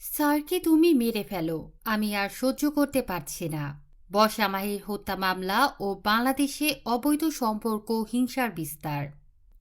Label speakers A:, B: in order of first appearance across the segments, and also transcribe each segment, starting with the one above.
A: স্যারকে তুমি মেরে ফেলো, আমি আর সহ্য করতে পারছি না। বর্ষা মাহির হত্যা মামলা ও বাংলাদেশে অবৈধ সম্পর্ক হিংসার বিস্তার।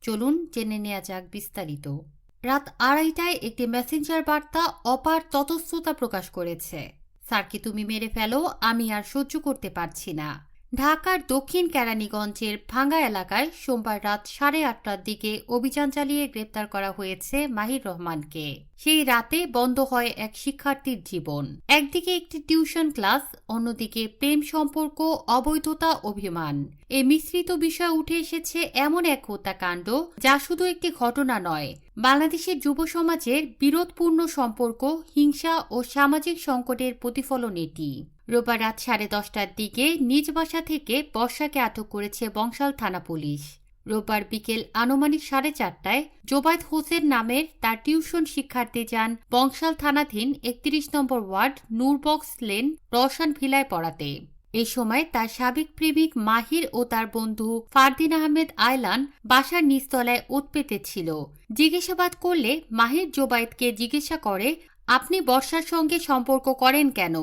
A: চলুন জেনে নেওয়া যাক বিস্তারিত। রাত আড়াইটায় একটি মেসেঞ্জার বার্তা অপার ততস্থতা প্রকাশ করেছে। স্যারকে তুমি মেরে ফেলো, আমি আর সহ্য করতে পারছি না। ঢাকার দক্ষিণ কেরানীগঞ্জের ভাঙ্গা এলাকায় সোমবার রাত সাড়ে আটটার দিকে অভিযান চালিয়ে গ্রেপ্তার করা হয়েছে মাহির রহমানকে। সেই রাতে বন্ধ হয় এক শিক্ষার্থীর জীবন। একদিকে একটি টিউশন ক্লাস, অন্যদিকে প্রেম সম্পর্ক, অবৈধতা অভিমান। এই মিশ্রিত বিষয় উঠে এসেছে এমন এক হত্যাকাণ্ড যা শুধু একটি ঘটনা নয়, বাংলাদেশের যুব সমাজের বিরোধপূর্ণ সম্পর্ক, হিংসা ও সামাজিক সংকটের প্রতিফলন এটি। রোববার রাত সাড়ে দশটার দিকে নিজ বাসা থেকে বর্ষাকে আটক করেছে বংশাল থানা পুলিশ। রোববার বিকেল আনুমানিক সাড়ে চারটায় জোবায়দ হোসেন নামের তার টিউশন শিক্ষার্থী যান বংশাল থানাধীন একত্রিশ নম্বর ওয়ার্ড নূরবক্স লেন রওশান ভিলায় পড়াতে। এ সময় তার সাবেক প্রেমিক মাহির ও তার বন্ধু ফারদিন আহমেদ আয়লান বাসার নিচতলায় ওত পেতে ছিল। জিজ্ঞাসাবাদ করলে মাহির জোবায়েদকে জিজ্ঞাসা করে, আপনি বর্ষার সঙ্গে সম্পর্ক করেন কেন?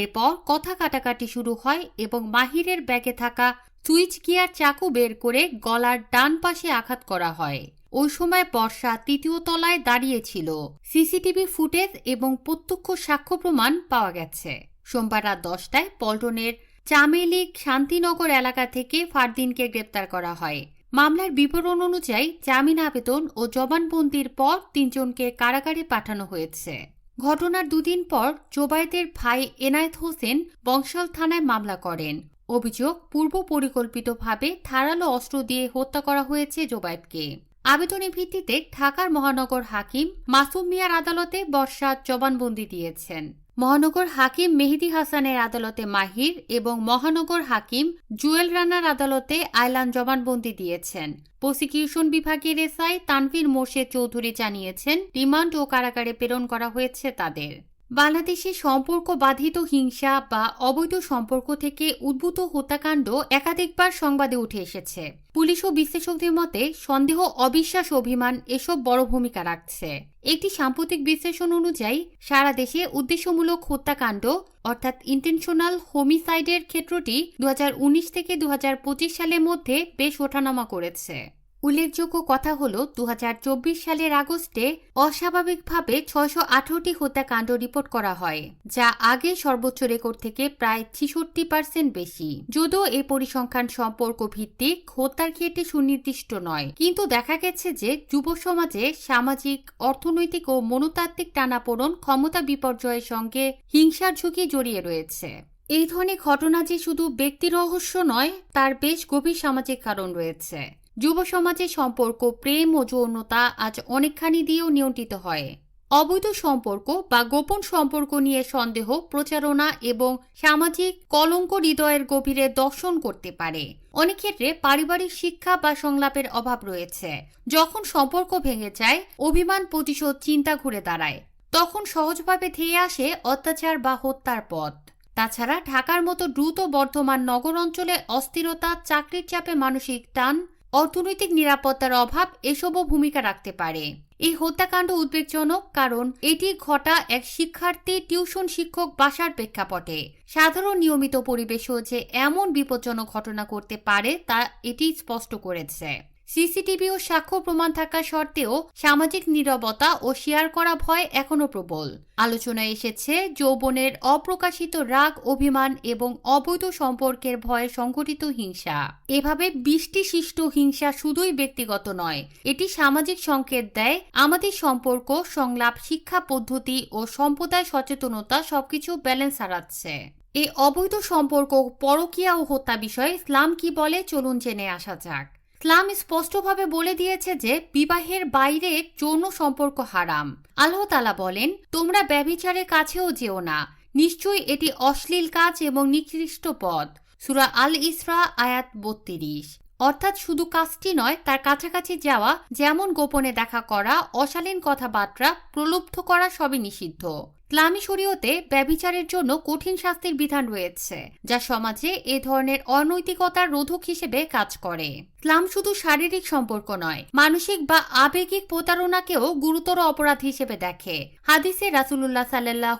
A: এরপর কথা কাটাকাটি শুরু হয় এবং মাহিরের ব্যাগে থাকা সুইচ গিয়ার চাকু বের করে গলার ডান পাশে আঘাত করা হয়। ওই সময় বর্ষা তৃতীয় তলায় দাঁড়িয়েছিল। সিসিটিভি ফুটেজ এবং প্রত্যক্ষ সাক্ষ্য প্রমাণ পাওয়া গেছে। সোমবার রাত দশটায় পল্টনের চামেলিক শান্তিনগর এলাকা থেকে ফারদিনকে গ্রেপ্তার করা হয়। মামলার বিবরণ অনুযায়ী জামিন আবেদন ও জবানবন্দির পর তিনজনকে কারাগারে পাঠানো হয়েছে। ঘটনার দুদিন পর জোবায়েতের ভাই এনায়েত হোসেন বংশাল থানায় মামলা করেন। অভিযোগ পূর্ব পরিকল্পিতভাবে ধারালো অস্ত্র দিয়ে হত্যা করা হয়েছে জোবায়েদকে আবেদনের ভিত্তিতে ঢাকার মহানগর হাকিম মাসুম মিয়ার আদালতে বর্ষার জবানবন্দি দিয়েছেন। মহানগর হাকিম মেহেদি হাসানের আদালতে মাহির এবং মহানগর হাকিম জুয়েল রানার আদালতে আয়লান জবানবন্দি দিয়েছেন। প্রসিকিউশন বিভাগের এসআই তানভীর মোর্শেদ চৌধুরী জানিয়েছেন, রিমান্ড ও কারাগারে প্রেরণ করা হয়েছে তাদের। বাংলাদেশে সম্পর্ক বাধিত, হিংসা বা অবৈধ সম্পর্ক থেকে উদ্ভূত হত্যাকাণ্ড একাধিকবার সংবাদে উঠে এসেছে। পুলিশ ও বিশ্লেষকদের মতে, সন্দেহ, অবিশ্বাস অভিমান এসব বড় ভূমিকা রাখছে। একটি সাম্প্রতিক বিশ্লেষণ অনুযায়ী, সারা দেশে উদ্দেশ্যমূলক হত্যাকাণ্ড, অর্থাৎ ইন্টেনশনাল হোমিসাইডের ক্ষেত্রটি দু হাজার উনিশ থেকে দু হাজার পঁচিশ সালের মধ্যে বেশ ওঠানামা করেছে। উল্লেখযোগ্য কথা হল দু হাজার চব্বিশ সালের আগস্টে অস্বাভাবিকভাবে ছয়শো আঠারোটি হত্যাকাণ্ড রিপোর্ট করা হয়, যা আগে সর্বোচ্চ রেকর্ড থেকে প্রায় ছিষট্টি পার্সেন্ট বেশি। যদিও এ পরিসংখ্যান সম্পর্ক ভিত্তিক, হত্যার ক্ষেত্রে সুনির্দিষ্ট নয়। কিন্তু দেখা গেছে যে যুব সমাজে সামাজিক, অর্থনৈতিক ও মনতাত্ত্বিক টানাপোড়ন ক্ষমতা বিপর্যয়ের সঙ্গে হিংসার ঝুঁকি জড়িয়ে রয়েছে। এই ধরনের ঘটনা যে শুধু ব্যক্তি রহস্য নয়, তার বেশ গভীর সামাজিক কারণ রয়েছে। যুব সমাজের সম্পর্ক, প্রেম ও যৌনতা আজ অনেকখানি দিয়েও নিয়ন্ত্রিত হয়। অবৈধ সম্পর্ক বা গোপন সম্পর্ক নিয়ে সন্দেহ, প্রচারণা এবং সামাজিক কলঙ্ক হৃদয়ের গভীরে দর্শন করতে পারে। অনেক ক্ষেত্রে পারিবারিক শিক্ষা বা সংলাপের অভাব রয়েছে। যখন সম্পর্ক ভেঙে যায়, অভিমান, প্রতিশোধ, চিন্তা ঘুরে দাঁড়ায়। তখন সহজভাবে ধেয়ে আসে অত্যাচার বা হত্যার পথ। তাছাড়া ঢাকার মতো দ্রুত বর্ধমান নগর অঞ্চলে অস্থিরতা, চাকরির চাপে মানসিক টান অর্থনৈতিক নিরাপত্তার অভাব এসবও ভূমিকা রাখতে পারে। এই হত্যাকাণ্ড উদ্বেগজনক কারণ এটি ঘটা এক শিক্ষার্থী টিউশন শিক্ষক বাসার প্রেক্ষাপটে। সাধারণ নিয়মিত পরিবেশও যে এমন বিপজ্জনক ঘটনা করতে পারে তা এটি স্পষ্ট করেছে। সিসিটিভি ও সাক্ষ্য প্রমাণ থাকা সত্ত্বেও সামাজিক নীরবতা ও শেয়ার করা ভয় এখনও প্রবল। আলোচনায় এসেছে, যৌবনের অপ্রকাশিত রাগ, অভিমান এবং অবৈধ সম্পর্কের ভয়ে সংঘটিত হিংসা। এভাবে বৃষ্টি সৃষ্ট হিংসা শুধুই ব্যক্তিগত নয়, এটি সামাজিক সংকেত দেয়, আমাদের সম্পর্ক, সংলাপ, শিক্ষা পদ্ধতি ও সম্প্রদায় সচেতনতা সবকিছু ব্যালেন্স হারাচ্ছে। এই অবৈধ সম্পর্ক, পরকীয়া ও হত্যা বিষয়ে ইসলাম কি বলে চলুন জেনে আসা যাক। ইসলাম স্পষ্টভাবে বলে দিয়েছে যে বিবাহের বাইরে যৌন সম্পর্ক হারাম। আল্লাহ তালা বলেন, তোমরা ব্যভিচারের কাছেও যেও না। নিশ্চয়ই এটি অশ্লীল কাজ এবং নিকৃষ্ট পথ। সুরা আল ইসরা আয়াত বত্রিশ। অর্থাৎ শুধু কাজটি নয়, তার কাছাকাছি যাওয়া, যেমন গোপনে দেখা করা, অশালীন কথাবার্তা, প্রলুব্ধ করা সবই নিষিদ্ধ। ইসলামী শরীয়তে ব্যবিচারের জন্য কঠিন শাস্তির বিধান রয়েছে, যা সমাজে এ ধরনের অনৈতিকতার রোধক হিসেবে কাজ করে। ইসলাম শুধু শারীরিক সম্পর্ক নয়, মানসিক বা আবেগিক প্রতারণাকেও গুরুতর অপরাধ হিসেবে দেখে। হাদিসে রাসুলুল্লাহ সাল্লাহ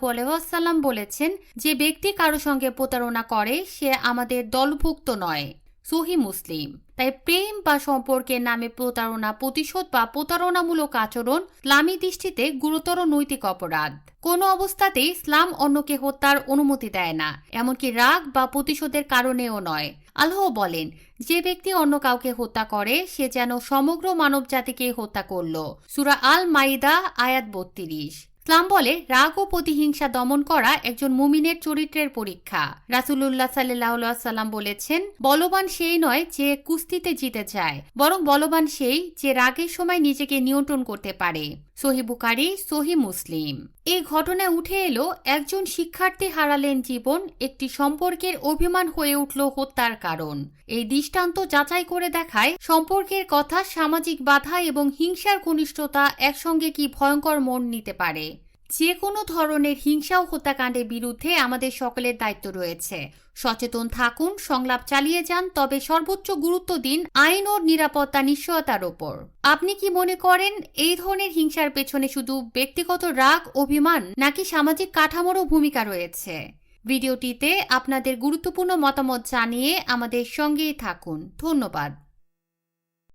A: আলহাম বলেছেন, যে ব্যক্তি কারও সঙ্গে প্রতারণা করে, সে আমাদের দলভুক্ত নয়। সহি মুসলিম। তাই প্রেম বা সম্পর্কের নামে প্রতারণা, প্রতিশোধ বা প্রতারণামূলক আচরণ ইসলামী দৃষ্টিতে গুরুতর নৈতিক অপরাধ। কোনো অবস্থাতেই ইসলাম অন্যকে হত্যার অনুমতি দেয় না, এমনকি রাগ বা প্রতিশোধের কারণেও নয়। আল্লাহ বলেন, যে ব্যক্তি অন্য কাউকে হত্যা করে, সে যেন সমগ্র মানব জাতিকে হত্যা করল। সুরা আল মাইদা আয়াত বত্রিশ। ইসলাম বলে, রাগ ও প্রতিহিংসা দমন করা একজন মুমিনের চরিত্রের পরীক্ষা। রাসুলুল্লাহ সাল্লাহ সাল্লাম বলেছেন, বলবান সেই নয় যে কুস্তিতে জিতে যায়, বরং বলবান সেই যে রাগের সময় নিজেকে নিয়ন্ত্রণ করতে পারে। সহি বুকারি সহি মুসলিম। এই ঘটনায় উঠে এলো, একজন শিক্ষার্থী হারালেন জীবন, একটি সম্পর্কের অভিমান হয়ে উঠল হত্যার কারণ। এই দৃষ্টান্ত যাচাই করে দেখায়, সম্পর্কের কথা, সামাজিক বাধা এবং হিংসার ঘনিষ্ঠতা একসঙ্গে কি ভয়ঙ্কর মন নিতে পারে। যে কোনো ধরনের হিংসা ও হত্যাকাণ্ডের বিরুদ্ধে আমাদের সকলের দায়িত্ব রয়েছে। সচেতন থাকুন, সংলাপ চালিয়ে যান, তবে সর্বোচ্চ গুরুত্ব দিন আইন ও নিরাপত্তা নিশ্চয়তার ওপর। আপনি কি মনে করেন এই ধরনের হিংসার পেছনে শুধু ব্যক্তিগত রাগ, অভিমান, নাকি সামাজিক কাঠামোরও ভূমিকা রয়েছে? ভিডিওটিতে আপনাদের গুরুত্বপূর্ণ মতামত জানিয়ে আমাদের সঙ্গেই থাকুন। ধন্যবাদ।